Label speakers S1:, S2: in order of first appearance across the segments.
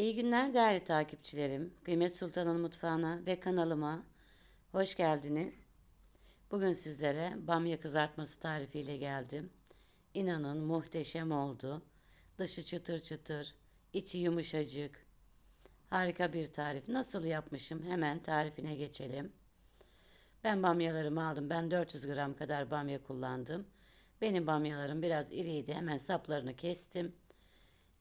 S1: İyi günler değerli takipçilerim. Kıymet Sultan'ın mutfağına ve kanalıma hoş geldiniz. Bugün sizlere bamya kızartması tarifiyle geldim. İnanın muhteşem oldu. Dışı çıtır çıtır, içi yumuşacık. Harika bir tarif. Nasıl yapmışım? Hemen tarifine geçelim. Ben bamyalarımı aldım. Ben 400 gram kadar bamya kullandım. Benim bamyalarım biraz iriydi. Hemen saplarını kestim.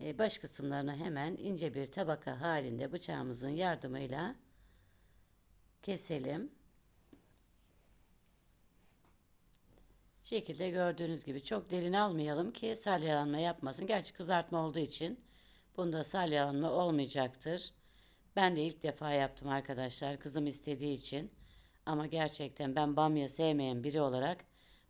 S1: E, baş kısımlarını hemen ince bir tabaka halinde bıçağımızın yardımıyla keselim. Şekilde gördüğünüz gibi çok derin almayalım ki salyalanma yapmasın. Gerçi kızartma olduğu için bunda salyalanma olmayacaktır. Ben de ilk defa yaptım arkadaşlar. Kızım istediği için. Ama gerçekten ben bamya sevmeyen biri olarak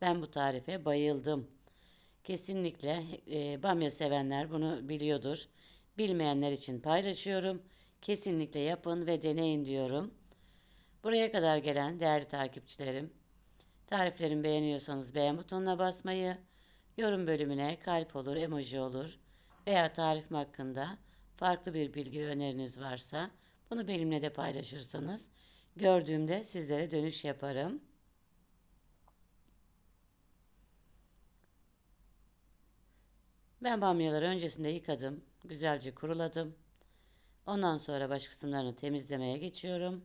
S1: ben bu tarife bayıldım. Kesinlikle e, bamya sevenler bunu biliyordur. Bilmeyenler için paylaşıyorum. Kesinlikle yapın ve deneyin diyorum. Buraya kadar gelen değerli takipçilerim, tariflerimi beğeniyorsanız beğen butonuna basmayı, yorum bölümüne kalp olur, emoji olur veya tarifim hakkında farklı bir bilgi öneriniz varsa bunu benimle de paylaşırsanız gördüğümde sizlere dönüş yaparım. Ben bamyaları öncesinde yıkadım. Güzelce kuruladım. Ondan sonra baş kısımlarını temizlemeye geçiyorum.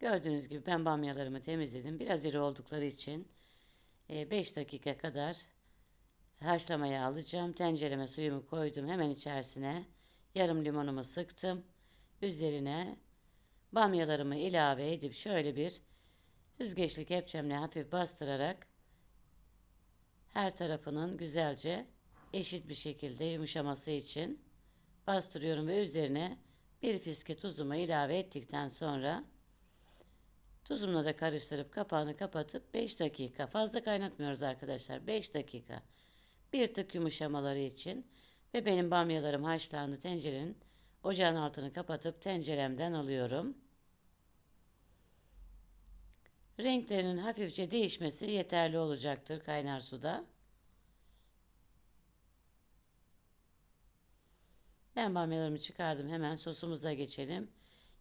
S1: Gördüğünüz gibi ben bamyalarımı temizledim. Biraz iri oldukları için 5 e, dakika kadar haşlamaya alacağım. Tencereme suyumu koydum. Hemen içerisine yarım limonumu sıktım. Üzerine Bamyalarımı ilave edip şöyle bir süzgeçli kepçemle hafif bastırarak her tarafının güzelce eşit bir şekilde yumuşaması için bastırıyorum ve üzerine bir fiske tuzumu ilave ettikten sonra tuzumla da karıştırıp kapağını kapatıp 5 dakika fazla kaynatmıyoruz arkadaşlar 5 dakika bir tık yumuşamaları için ve benim bamyalarım haşlandı tencerenin ocağın altını kapatıp tenceremden alıyorum. Renklerinin hafifçe değişmesi yeterli olacaktır kaynar suda. Ben bamyalarımı çıkardım. Hemen sosumuza geçelim.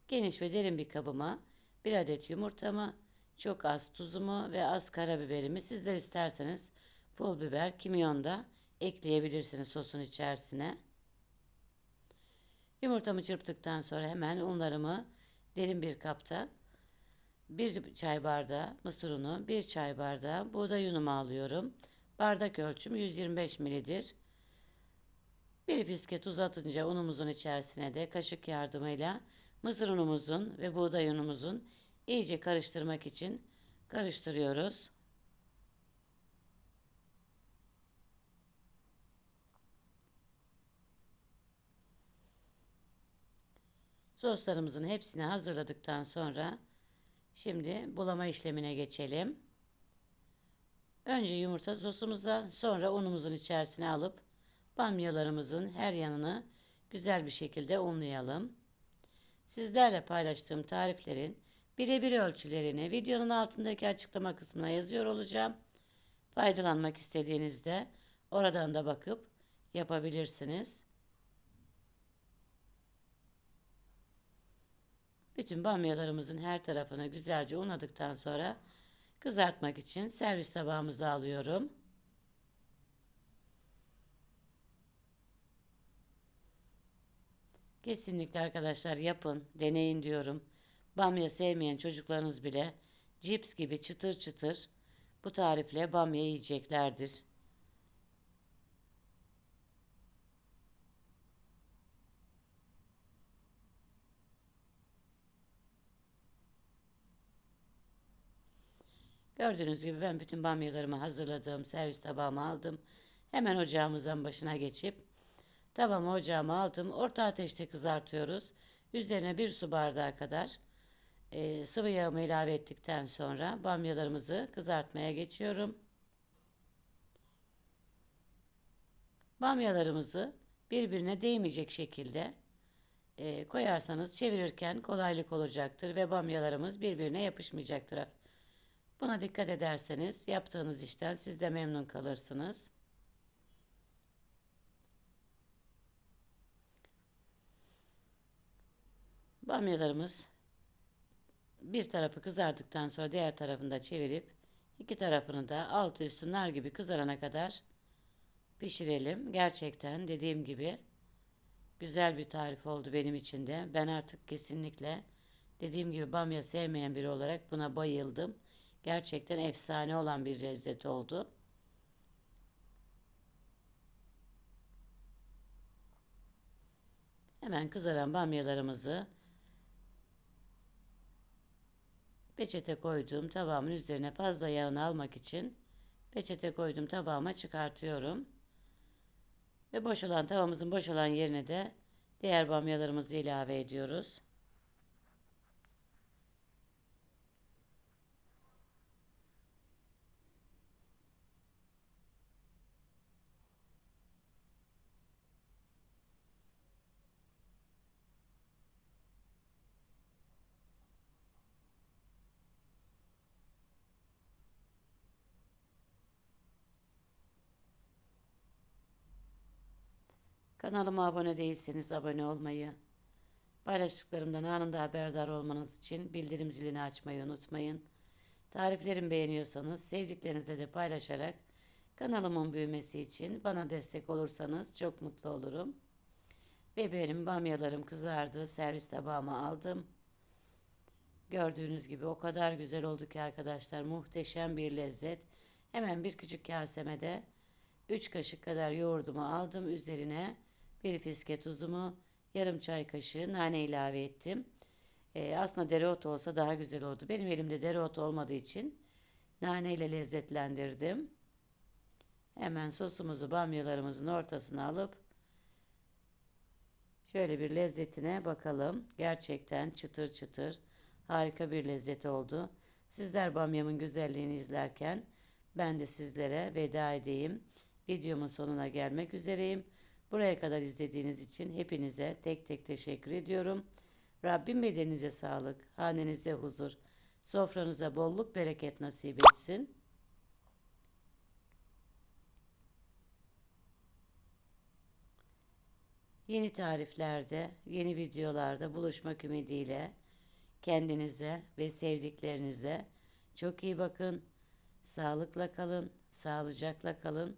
S1: Geniş ve derin bir kabıma bir adet yumurtamı, çok az tuzumu ve az karabiberimi sizler isterseniz pul biber, kimyon da ekleyebilirsiniz sosun içerisine. Yumurtamı çırptıktan sonra hemen unlarımı derin bir kapta bir çay bardağı mısır unu, bir çay bardağı buğday unumu alıyorum. Bardak ölçüm 125 mlidir. Bir fiske tuz atınca unumuzun içerisine de kaşık yardımıyla mısır unumuzun ve buğday unumuzun iyice karıştırmak için karıştırıyoruz. Soslarımızın hepsini hazırladıktan sonra Şimdi bulama işlemine geçelim. Önce yumurta sosumuza sonra unumuzun içerisine alıp bamyalarımızın her yanını güzel bir şekilde unlayalım. Sizlerle paylaştığım tariflerin birebir ölçülerini videonun altındaki açıklama kısmına yazıyor olacağım. Faydalanmak istediğinizde oradan da bakıp yapabilirsiniz. Bütün bamyalarımızın her tarafını güzelce unadıktan sonra kızartmak için servis tabağımıza alıyorum. Kesinlikle arkadaşlar yapın, deneyin diyorum. Bamya sevmeyen çocuklarınız bile cips gibi çıtır çıtır bu tarifle bamya yiyeceklerdir. Gördüğünüz gibi ben bütün bamyalarımı hazırladım. Servis tabağıma aldım. Hemen ocağımızın başına geçip tavamı ocağıma aldım. Orta ateşte kızartıyoruz. Üzerine bir su bardağı kadar e, sıvı yağımı ilave ettikten sonra bamyalarımızı kızartmaya geçiyorum. Bamyalarımızı birbirine değmeyecek şekilde e, koyarsanız çevirirken kolaylık olacaktır ve bamyalarımız birbirine yapışmayacaktır Buna dikkat ederseniz yaptığınız işten siz de memnun kalırsınız. Bamyalarımız bir tarafı kızardıktan sonra diğer tarafını da çevirip iki tarafını da altı üstü nar gibi kızarana kadar pişirelim. Gerçekten dediğim gibi güzel bir tarif oldu benim için de. Ben artık kesinlikle dediğim gibi bamya sevmeyen biri olarak buna bayıldım. Gerçekten efsane olan bir lezzet oldu. Hemen kızaran bamyalarımızı peçete koyduğum tabağımın üzerine fazla yağını almak için peçete koyduğum tabağıma çıkartıyorum. Ve boşalan tavamızın boşalan yerine de diğer bamyalarımızı ilave ediyoruz. Kanalıma abone değilseniz abone olmayı, paylaştıklarımdan anında haberdar olmanız için bildirim zilini açmayı unutmayın. Tariflerimi beğeniyorsanız sevdiklerinizle de paylaşarak kanalımın büyümesi için bana destek olursanız çok mutlu olurum. Ve benim bamyalarım kızardı. Servis tabağıma aldım. Gördüğünüz gibi o kadar güzel oldu ki arkadaşlar. Muhteşem bir lezzet. Hemen bir küçük kaseme de 3 kaşık kadar yoğurdumu aldım. Üzerine bir fiske tuzumu, yarım çay kaşığı nane ilave ettim. Ee, aslında dereotu olsa daha güzel oldu. Benim elimde dereotu olmadığı için nane ile lezzetlendirdim. Hemen sosumuzu bamyalarımızın ortasına alıp şöyle bir lezzetine bakalım. Gerçekten çıtır çıtır harika bir lezzet oldu. Sizler bamyamın güzelliğini izlerken ben de sizlere veda edeyim. Videomun sonuna gelmek üzereyim. Buraya kadar izlediğiniz için hepinize tek tek teşekkür ediyorum. Rabbim bedeninize sağlık, hanenize huzur, sofranıza bolluk bereket nasip etsin. Yeni tariflerde, yeni videolarda buluşmak ümidiyle kendinize ve sevdiklerinize çok iyi bakın. Sağlıkla kalın, sağlıcakla kalın.